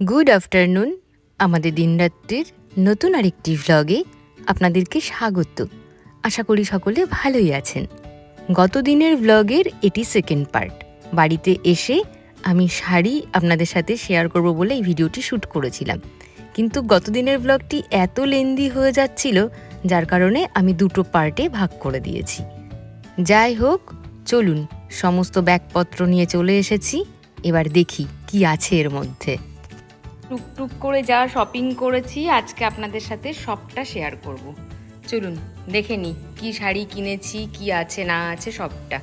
Good afternoon আমাদের দিনরাত্রির নতুন আরেকটি ভ্লগে আপনাদেরকে স্বাগত। আশা করি সকলে ভালোই আছেন। গত দিনের ভ্লগের এটি সেকেন্ড পার্ট বাড়িতে এসে আমি শাড়ি আপনাদের সাথে শেয়ার করব বলে এই ভিডিওটি শ্যুট করেছিলাম। কিন্তু গত দিনের ব্লগটি এত লেন্দি হয়ে যাচ্ছিল, যার কারণে আমি দুটো পার্টে ভাগ করে দিয়েছি। যাই হোক, চলুন, সমস্ত ব্যাগপত্র নিয়ে চলে এসেছি। এবার দেখি কি আছে এর মধ্যে। টুকটুক করে যা শপিং করেছি, আজকে আপনাদের সাথে সবটা শেয়ার করব। চলুন, দেখে নি কি শাড়ি কিনেছি, কি আছে, না আছে, সবটা।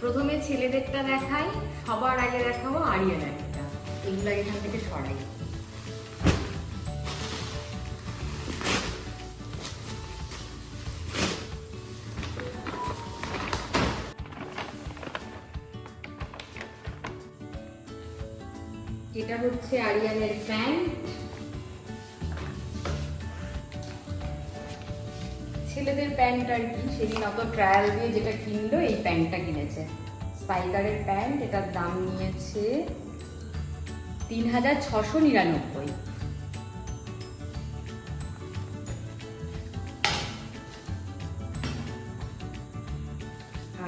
প্রথমে ছেলেদেরটা দেখাই, সবার আগে দেখাবো আরিয়ানাটা এগুলো এখান থেকে সরাই। এটা হচ্ছে আরিয়ানের প্যান্ট। ছেলেদের প্যান্ট আর কি, সেদিন অত ট্রায়াল দিয়ে যেটা কিনলো, এই প্যান্টটা কিনেছে। স্পাইকারের প্যান্ট, এটার দাম নিয়েছে তিন হাজার ছশো নিরানব্বই।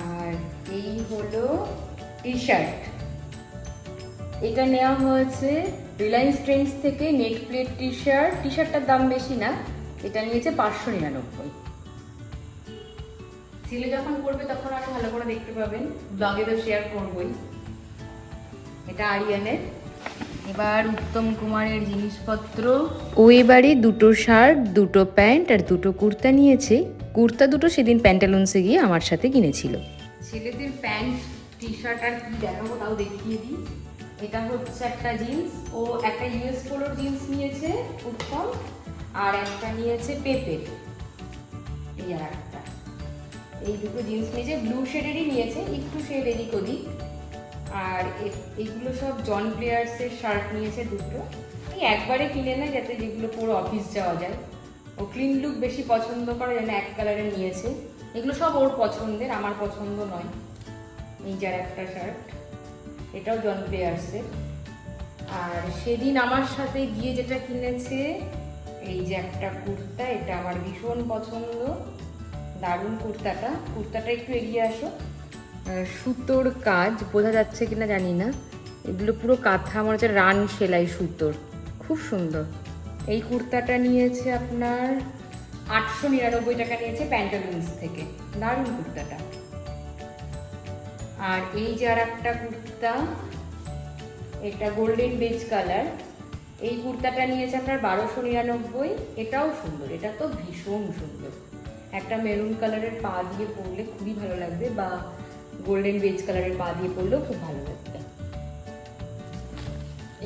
আর এই হলো টি শার্ট এটা নেওয়া হয়েছে রিলায়েন্স ট্রেন্ডস থেকে net plate T shirt T শার্টটার দাম বেশি না এটা নিয়েছে পাঁচশো নিরানব্বই। ছেলে যখন পড়বে তখন আরও ভালো করে দেখতে পাবেন। ব্লগে তো শেয়ার করবই। এটা আরিয়ানের। এবার উত্তম কুমারের জিনিসপত্র। ও এবারে দুটো শার্ট দুটো প্যান্ট আর দুটো কুর্তা নিয়েছে। কুর্তা দুটো সেদিন প্যান্টালুন্সে গিয়ে আমার সাথে কিনেছিল। ছেলেদের প্যান্ট টি শার্ট আর কি দেখাবো তাও দেখিয়ে দিই। এটা হচ্ছে একটা জিন্স। ও একটা ইউএস পোলোর জিন্স নিয়েছে উত্তম আর একটা নিয়েছে পেপে। এই আর একটা। এই দুটো জিন্স নিয়েছে। ব্লু শেডেরই নিয়েছে, একটু শেড এদিক ওদিক। আর এগুলো সব জন প্লেয়ার্সের শার্ট নিয়েছে দুটো। এই একবারে কিনে নেয় যাতে যেগুলো পুরো অফিস যাওয়া যায়। ও ক্লিন লুক বেশি পছন্দ করে, যেন এক কালারের নিয়েছে। এগুলো সব ওর পছন্দের, আমার পছন্দ নয়। এই যার একটা শার্ট এটাও জন প্লেয়ার্সের আর সেদিন আমার সাথে গিয়ে যেটা কিনেছে, এই যে একটা কুর্তা, এটা আমার ভীষণ পছন্দ। দারুণ কুর্তাটা। কুর্তাটা একটু এগিয়ে আসো। সুতোর কাজ বোঝা যাচ্ছে কিনা জানি না। এগুলো পুরো কাঁথা, মনে হচ্ছে রান সেলাই সুতোর। খুব সুন্দর। এই কুর্তাটা নিয়েছে আপনার আটশো নিরানব্বই টাকা নিয়েছে প্যান্টালুন্স থেকে। দারুণ কুর্তাটা। আর এই যে আর একটা কুর্তা, এটা গোল্ডেন বেজ কালার এই কুর্তাটা নিয়েছে আপনার বারোশো নিরানব্বই, এটাও সুন্দর, এটা তো ভীষণ সুন্দর। একটা মেরুন কালারের পা দিয়ে পরলে খুবই ভালো লাগবে বা গোল্ডেন বেজ কালারের পা দিয়ে পরলেও খুব ভালো লাগবে।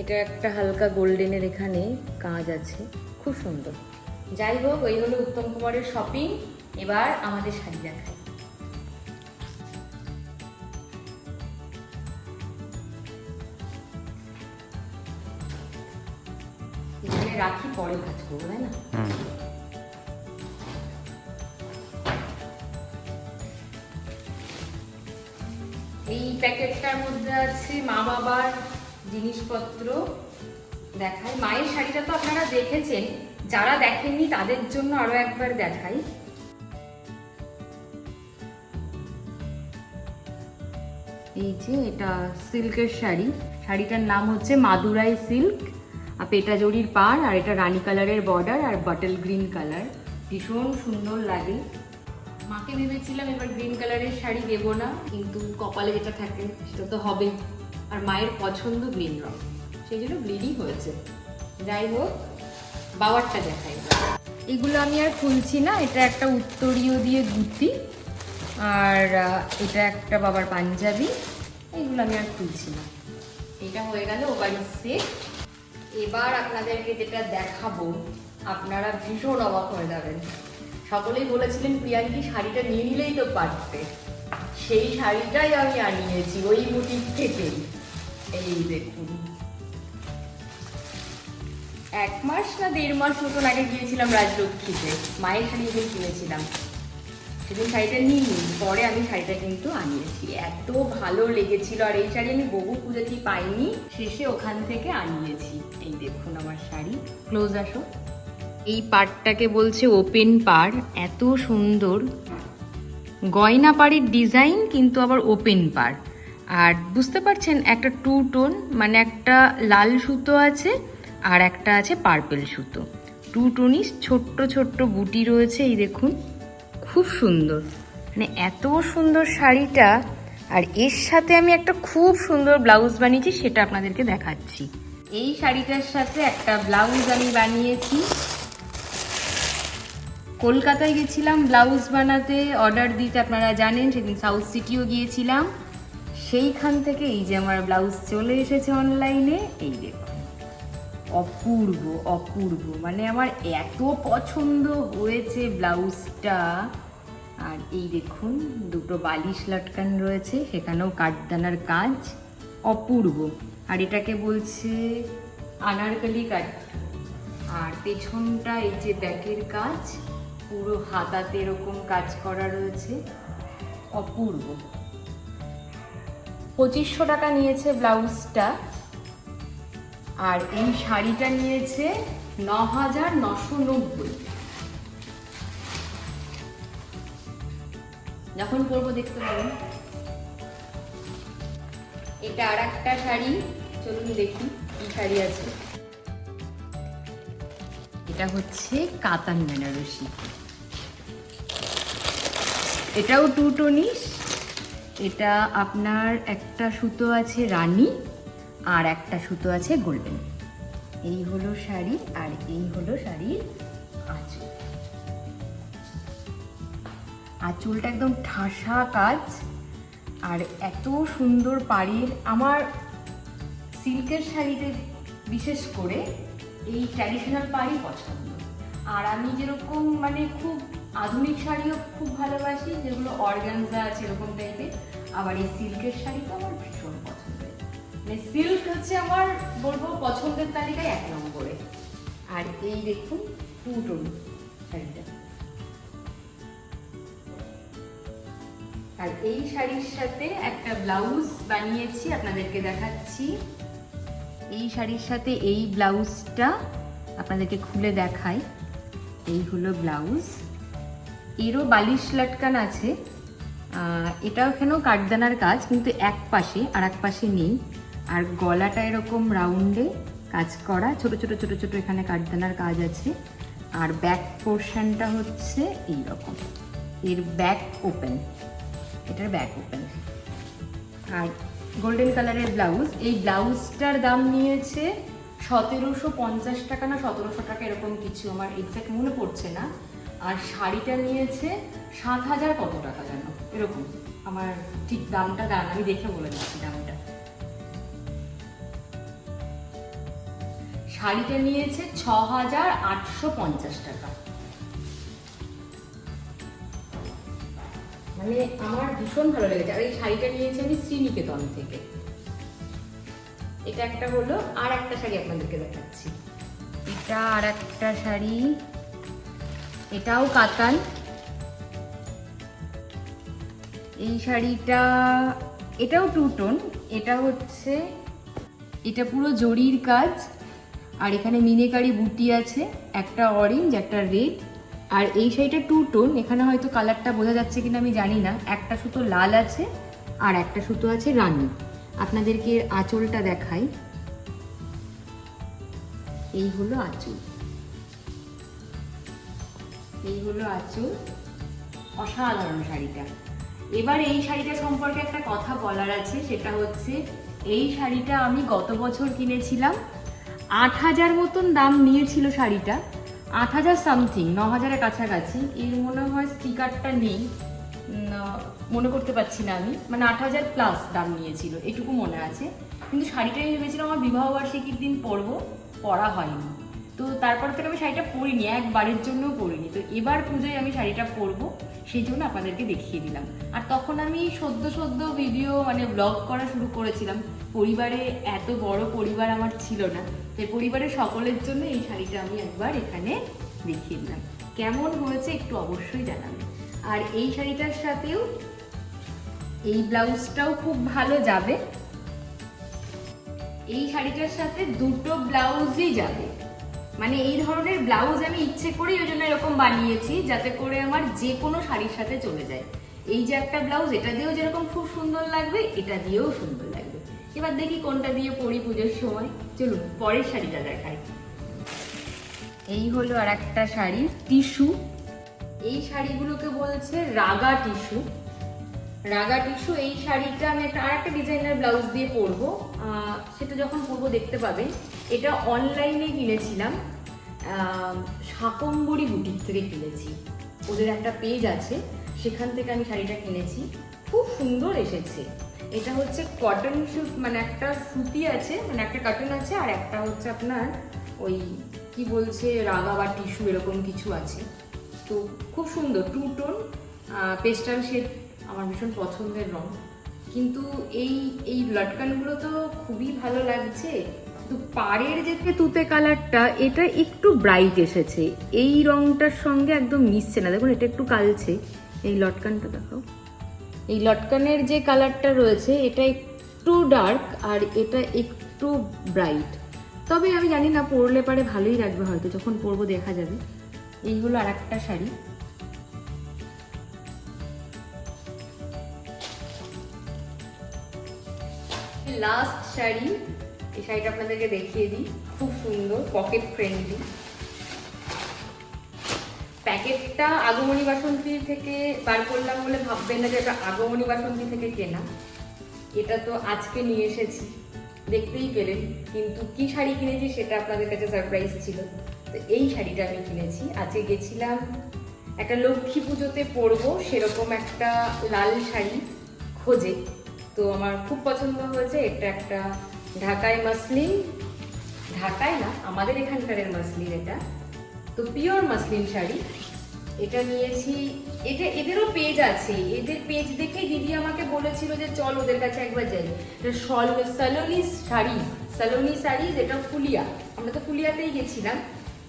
এটা একটা হালকা গোল্ডেনের এখানে কাজ আছে, খুব সুন্দর। যাই হোক ওই হলো উত্তম কুমারের শপিং এবার আমাদের শাড়ি দেখায় পরে কাজ করব তাই না এই প্যাকেটটার মধ্যে আছে মা বাবার জিনিসপত্র। দেখাই। মায়ের শাড়িটা তো আপনারা দেখেছেন। যারা দেখেননি তাদের জন্য আরও একবার দেখাই। এই যে এটা সিল্কের শাড়ি। শাড়িটার নাম হচ্ছে মাদুরাই সিল্ক। আর পেটা জড়ির পাড় আর এটা রানী কালারের বর্ডার আর বাটল গ্রিন কালার ভীষণ সুন্দর লাগে। মাকে ভেবেছিলাম এবার গ্রিন কালারের শাড়ি দেবো না কিন্তু কপালে যেটা থাকে সেটা তো হবেই। আর মায়ের পছন্দ গ্রিন রং সেই জন্য গ্রিনই হয়েছে। যাই হোক বাবারটা দেখাই। এগুলো আমি আর খুলছি না এটা একটা উত্তরীয় দিয়ে গুতি আর এটা একটা বাবার পাঞ্জাবি। এইগুলো আমি আর খুলছি না। এটা হয়ে গেল ও বাড়ির সেট এবার আপনাদেরকে যেটা দেখাবো, আপনারা ভীষণ অবাক হয়ে যাবেন। সকলেই বলেছিলেন, প্রিয়াঙ্কি শাড়িটা নিয়ে নিলেই তো পারতে সেই শাড়িটাই আমি আনিয়েছি ওই বুটিক থেকেই এই দেখুন। এক মাস না দেড় মাস মতন আগে গিয়েছিলাম রাজলক্ষ্মীতে। মায়ের শাড়ি কিনেছিলাম। সেদিন শাড়িটা নিই পরে আমি শাড়িটা কিন্তু আনিয়েছি। এত ভালো লেগেছিল, আর এই শাড়ি আমি বহু পুজোতেই পাইনি, শেষে ওখান থেকে আনিয়েছি। এই দেখুন আমার শাড়ি ক্লোজ আসো। এই পাড়টাকে বলছে ওপেন পাড়, এত সুন্দর। গয়না পাড়ির ডিজাইন কিন্তু আবার ওপেন পাড়। আর বুঝতে পারছেন, একটা টু টোন মানে একটা লাল সুতো আছে, আর একটা আছে পার্পেল সুতো। টু টোনই ছোট্ট ছোট্ট বুটি রয়েছে, এই দেখুন। খুব সুন্দর। মানে এত সুন্দর শাড়িটা, আর এর সাথে আমি একটা খুব সুন্দর ব্লাউজ বানিয়েছি, সেটা আপনাদেরকে দেখাচ্ছি। এই শাড়িটার সাথে একটা ব্লাউজ আমি বানিয়েছি। কলকাতায় গেছিলাম ব্লাউজ বানাতে, অর্ডার দিতে আপনারা জানেন, সেদিন সাউথ সিটিও গিয়েছিলাম। সেইখান থেকে এই যে আমার ব্লাউজ চলে এসেছে অনলাইনে, এই দেখুন অপূর্ব অপূর্ব। মানে আমার এত পছন্দ হয়েছে ব্লাউজটা। আর এই দেখুন, দুটো বালিশ লটকান রয়েছে, সেখানেও কাঠদানার কাজ অপূর্ব। আর এটাকে বলছে আনারকলি কাট আর পেছনটা এই যে ব্যাকের কাজ, পুরো হাতাতে এরকম কাজ করা রয়েছে। অপূর্ব। পঁচিশশো টাকা নিয়েছে ব্লাউজটা। আর এই শাড়িটা নিয়েছে ন হাজার নশো নব্বই। যখন পরবো দেখতে পাবেন এটা আর একটা শাড়ি, চলুন দেখি কি শাড়ি আছে। এটা হচ্ছে কাতান বেনারসি। এটাও টু টোনিস এটা আপনার একটা সুতো আছে রানী আর একটা সুতো আছে গোল্ডেন। এই হলো শাড়ি আর এই হলো শাড়ির আঁচল। আঁচলটা একদম ঠাসা কাজ। আর এত সুন্দর পাড়ির আমার সিল্কের শাড়িতে বিশেষ করে এই ট্র্যাডিশনাল পাড়ি পছন্দ। আর আমি যেরকম মানে খুব আধুনিক শাড়িও খুব ভালোবাসি, যেগুলো অর্গানজা আছে এরকম টাইপের আবার এই সিল্কের শাড়ি তো আমার ভীষণ পছন্দের। মানে সিল্ক হচ্ছে আমার বলব পছন্দের তালিকায় এক নম্বরে। আর এই দেখুন টু টোন শাড়িটা। আর এই শাড়ির সাথে একটা ব্লাউজ বানিয়েছি আপনাদেরকে দেখাচ্ছি। এই শাড়ির সাথে এই ব্লাউজটা আপনাদেরকে খুলে দেখাই। এই হলো ব্লাউজ। এরও বালিশ লাটকান আছে। আহ, এটাও এখানেও কাঠদানার কাজ কিন্তু এক পাশে আর এক পাশে নেই। আর গলাটা এরকম রাউন্ডে কাজ করা। ছোট ছোট ছোট ছোট এখানে কাঠদানার কাজ আছে। আর ব্যাক পোর্শনটা হচ্ছে এই রকম এর ব্যাক ওপেন। এটার ব্যাক ওপেন আর গোল্ডেন কালারের ব্লাউজ এই ব্লাউজটার দাম নিয়েছে সতেরোশো পঞ্চাশ টাকা না সতেরোশো টাকা এরকম কিছু, আমার এক্স্যাক্ট মনে পড়ছে না। আর শাড়িটা নিয়েছে সাত হাজার কত টাকা যেন এরকম। আমার ঠিক দামটা দাঁড়ান, আমি দেখে বলে দিচ্ছি দামটা। শাড়িটা নিয়েছে ছ হাজার আটশো পঞ্চাশ টাকা। মানে আমার ভীষণ ভালো লেগেছে। আর এই শাড়িটা নিয়েছি আমি শ্রীনিকেতন থেকে। এটা একটা হলো, আর একটা শাড়ি আপনাদেরকে দেখাচ্ছি। এটা আর একটা শাড়ি। এটাও কাতান। এই শাড়িটা, এটাও টু টোন এটা হচ্ছে, এটা পুরো জরির কাজ। আর এখানে মিনেকারি বুটি আছে, একটা অরেঞ্জ একটা রেড আর এই শাড়িটা টু টোন এখানে হয়তো কালারটা বোঝা যাচ্ছে কিনা আমি জানি না। একটা সুতো লাল আছে আর একটা সুতো আছে রানী। আপনাদেরকে আঁচলটা দেখাই। এই হলো আঁচল। এই হলো আঁচল। অসাধারণ শাড়িটা। এবার এই শাড়িটা সম্পর্কে একটা কথা বলার আছে, সেটা হচ্ছে এই শাড়িটা আমি গত বছর কিনেছিলাম। আট হাজার মতন দাম নিয়েছিল শাড়িটা। আট হাজার সামথিং ন হাজারের কাছাকাছি। এর মনে হয় স্টিকারটা নেই। মনে করতে পারছি না আমি। মানে আট হাজার প্লাস দাম নিয়েছিল, এটুকু মনে আছে। কিন্তু শাড়িটা আমি ভেবেছিলাম আমার বিবাহবার্ষিকীর দিন পরবো, পরা হয়নি। তো তারপর থেকে আমি শাড়িটা পরিনি, একবারের জন্যও পরিনি। তো এবার পুজোয় আমি শাড়িটা পরবো, সেই জন্য আপনাদেরকে দেখিয়ে দিলাম। আর তখন আমি সদ্য সদ্য ভিডিও মানে ব্লগ করা শুরু করেছিলাম। পরিবারে এত বড় পরিবার আমার ছিল না। তাই পরিবারের সকলের জন্য এই শাড়িটা আমি একবার এখানে দেখিয়ে দিলাম। কেমন হয়েছে একটু অবশ্যই জানাবেন আর এই শাড়িটার সাথেও এই ব্লাউজটাও খুব ভালো যাবে। এই শাড়িটার সাথে দুটো ব্লাউজই যাবে। মানে এই ধরনের ব্লাউজ আমি ইচ্ছে করেই ওই জন্য এরকম বানিয়েছি, যাতে করে আমার যে কোনো শাড়ির সাথে চলে যায়। এই যে একটা ব্লাউজ, এটা দিয়েও যেরকম খুব সুন্দর লাগবে, এটা দিয়েও সুন্দর লাগবে। এবার দেখি কোনটা দিয়ে পরি পুজোর সময়। চলুন, পরের শাড়িটা দেখাই। এই হলো আর একটা শাড়ি, টিস্যু। এই শাড়িগুলোকে বলছে রাগা টিস্যু। রাগা টিস্যু, এই শাড়িটা আমি একটা আর একটা ডিজাইনার ব্লাউজ দিয়ে পরবো। সেটা যখন পরবো দেখতে পাবেন এটা অনলাইনে কিনেছিলাম। শাকম্বরি বুটিক থেকে কিনেছি। ওদের একটা পেজ আছে, সেখান থেকে আমি শাড়িটা কিনেছি। খুব সুন্দর এসেছে। এটা হচ্ছে কটন সুত মানে একটা সুতি আছে মানে একটা কটন আছে, আর একটা হচ্ছে আপনার ওই কি বলছে রাগা বা টিস্যু এরকম কিছু আছে। তো খুব সুন্দর টু টোন পেস্টাল শেড আমার ভীষণ পছন্দের রং। কিন্তু এই এই লটকানগুলো তো খুবই ভালো লাগছে। তো পাড়ের যে তুতে কালারটা, এটা একটু ব্রাইট এসেছে। এই রংটার সঙ্গে একদম মিশছে না। দেখুন, এটা একটু কালছে। এই লটকানটা দেখাও। এই লটকানের যে কালারটা রয়েছে, এটা একটু ডার্ক আর এটা একটু ব্রাইট তবে আমি জানি না, পরলে পারে ভালোই লাগবে হয়তো, যখন পরবো দেখা যাবে। এই হলো আর একটা শাড়ি। লাস্ট শাড়ি, এই শাড়িটা আপনাদেরকে দেখিয়ে দিই। খুব সুন্দর পকেট ফ্রেন্ডলি প্যাকেটটা আগমনী বাসন্তী থেকে বার করলাম বলে ভাববেন না যে এটা আগমনী বাসন্তী থেকে কেনা। এটা তো আজকে নিয়ে এসেছি। দেখতেই পেলেন। কিন্তু কি শাড়ি কিনেছি সেটা আপনাদের কাছে সারপ্রাইজ ছিল। তো এই শাড়িটা আমি কিনেছি। আজকে গেছিলাম, একটা লক্ষ্মী পুজোতে পরবো সেরকম একটা লাল শাড়ি খোঁজে। তো আমার খুব পছন্দ হয়েছে। এটা একটা ঢাকায় মাসলিন। ঢাকায় না, আমাদের এখানকারের মাসলিন এটা। তো পিওর মাসলিন শাড়ি। এটা নিয়েছি। এটা এদেরও পেজ আছে। এদের পেজ দেখে দিদি আমাকে বলেছিল যে চল ওদের কাছে একবার যাই। সল সালোনি শাড়ি। সালোনি শাড়ি যেটা ফুলিয়া। আমরা তো ফুলিয়াতেই গেছিলাম।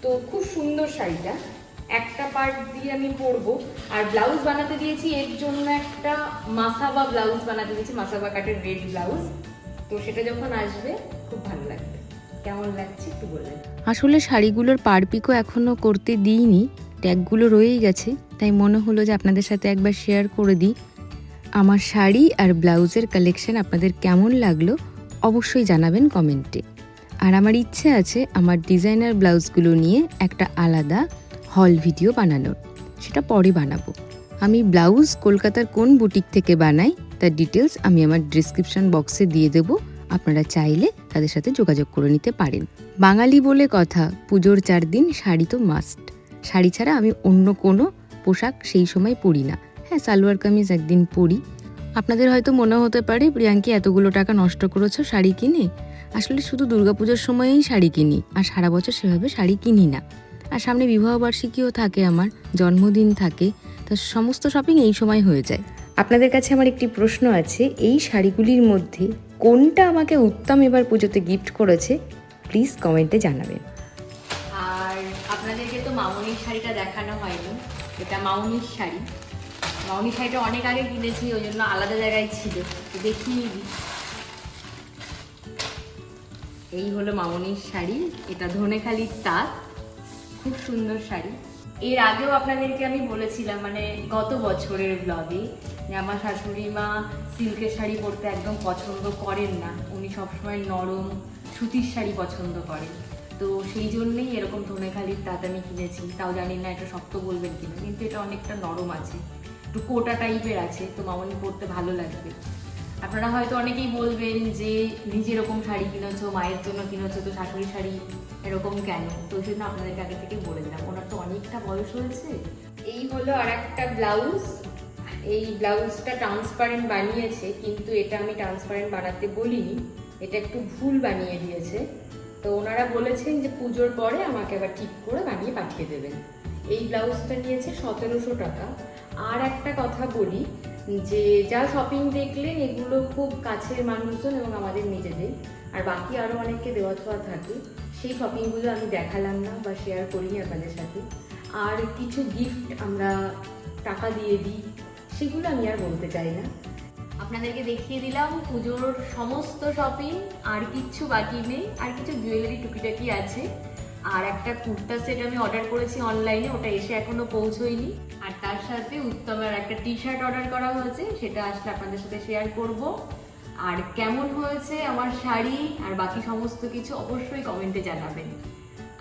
তো খুব সুন্দর শাড়িটা। একটা পার্ট দিয়ে আমি পরবো। আর ব্লাউজ বানাতে দিয়েছি। এর জন্য একটা মাসাবা ব্লাউজ বানাতে দিয়েছি। মাসাবা কাটের রেড ব্লাউজ তো সেটা যখন আসবে, খুব ভালো লাগবে। কেমন লাগছে একটু আসলে শাড়িগুলোর পার পিকও এখনও করতে দিইনি, ট্যাগগুলো রয়েই গেছে, তাই মনে হলো যে আপনাদের সাথে একবার শেয়ার করে দিই। আমার শাড়ি আর ব্লাউজের কালেকশন আপনাদের কেমন লাগল অবশ্যই জানাবেন কমেন্টে। আর আমার ইচ্ছে আছে আমার ডিজাইনার ব্লাউজগুলো নিয়ে একটা আলাদা হল ভিডিও বানানোর, সেটা পরে বানাবো। আমি ব্লাউজ কলকাতার কোন বুটিক থেকে বানাই, তার ডিটেলস আমি আমার ডিসক্রিপশন বক্সে দিয়ে দেবো। আপনারা চাইলে তাদের সাথে যোগাযোগ করে নিতে পারেন। বাঙালি বলে কথা, পুজোর চার দিন শাড়ি তো মাস্ট শাড়ি ছাড়া আমি অন্য কোনো পোশাক সেই সময় পরি না। হ্যাঁ সালোয়ার কামিজ একদিন পরি। আপনাদের হয়তো মনে হতে পারে, প্রিয়াঙ্কি, এতগুলো টাকা নষ্ট করেছ শাড়ি কিনে? আসলে শুধু দুর্গাপুজোর সময়েই শাড়ি কিনি, আর সারা বছর সেভাবে শাড়ি কিনি না। আর সামনে বিবাহবার্ষিকীও থাকে আমার, জন্মদিন থাকে, তা সমস্ত শপিং এই সময় হয়ে যায়। আপনাদের কাছে আমার একটি প্রশ্ন আছে, এই শাড়িগুলির মধ্যে কোনটা আমাকে উত্তম এবার পুজোতে গিফট করেছে প্লিজ কমেন্টে জানাবেন। আর আপনাদেরকে তো মামনির শাড়িটা দেখানো হয়নি, এটা মামনির শাড়ি। মামনির শাড়িটা অনেক আগে কিনেছি, ওই জন্য আলাদা জায়গায় ছিল দিই এই হলো মামনির শাড়ি, এটা ধনেখালির তাঁত, খুব সুন্দর শাড়ি। এর আগেও আপনাদেরকে আমি বলেছিলাম মানে গত বছরের ব্লগে যে আমার শাশুড়ি মা সিল্কের শাড়ি পরতে একদম পছন্দ করেন না। উনি সবসময় নরম সুতির শাড়ি পছন্দ করেন। তো সেই জন্যেই এরকম ধনেখালির তাঁত আমি কিনেছি। তাও জানি না এটা শক্ত বলবেন কিনা, কিন্তু এটা অনেকটা নরম আছে। একটু কোটা টাইপের আছে, তো মামনি পরতে ভালো লাগবে। আপনারা হয়তো অনেকেই বলবেন যে নিজে এরকম শাড়ি কিনেছো, মায়ের জন্য কিনেছো, তো শাশুড়ি শাড়ি এরকম কেন? তো ওই জন্য আপনাদেরকে আগে থেকে বলে দিলাম, ওনার তো অনেকটা বয়স হয়েছে। এই হলো আর একটা ব্লাউজ। এই ব্লাউজটা ট্রান্সপারেন্ট বানিয়েছে, কিন্তু এটা আমি ট্রান্সপারেন্ট বানাতে বলিনি। এটা একটু ভুল বানিয়ে দিয়েছে। তো ওনারা বলেছেন যে পুজোর পরে আমাকে আবার ঠিক করে বানিয়ে পাঠিয়ে দেবেন। এই ব্লাউজটা নিয়েছে সতেরোশো টাকা। আর একটা কথা বলি, যে যা শপিং দেখলেন, এগুলো খুব কাছের মানুষজন এবং আমাদের নিজেদের। আর বাকি আরও অনেককে দেওয়া ছোঁয়া থাকে, সেই শপিংগুলো আমি দেখালাম না বা শেয়ার করিনি আপনাদের সাথে। আর কিছু গিফট আমরা টাকা দিয়ে দিই, সেগুলো আমি আর বলতে চাই না। আপনাদেরকে দেখিয়ে দিলাম পুজোর সমস্ত শপিং আর কিচ্ছু বাকি নেই, আর কিছু জুয়েলারি টুকিটাকি আছে। আর একটা কুর্তা সেট আমি অর্ডার করেছি অনলাইনে ওটা এসে এখনও পৌঁছয়নি। আর তার সাথে উত্তমের একটা টি শার্ট অর্ডার করা হয়েছে, সেটা আসলে আপনাদের সাথে শেয়ার করব। আর কেমন হয়েছে আমার শাড়ি আর বাকি সমস্ত কিছু অবশ্যই কমেন্টে জানাবেন।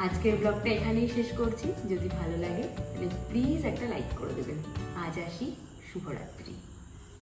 আজকের ব্লগটা এখানেই শেষ করছি। যদি ভালো লাগে, তাহলে প্লিজ একটা লাইক করে দেবেন। আজ আসি, শুভরাত্রি।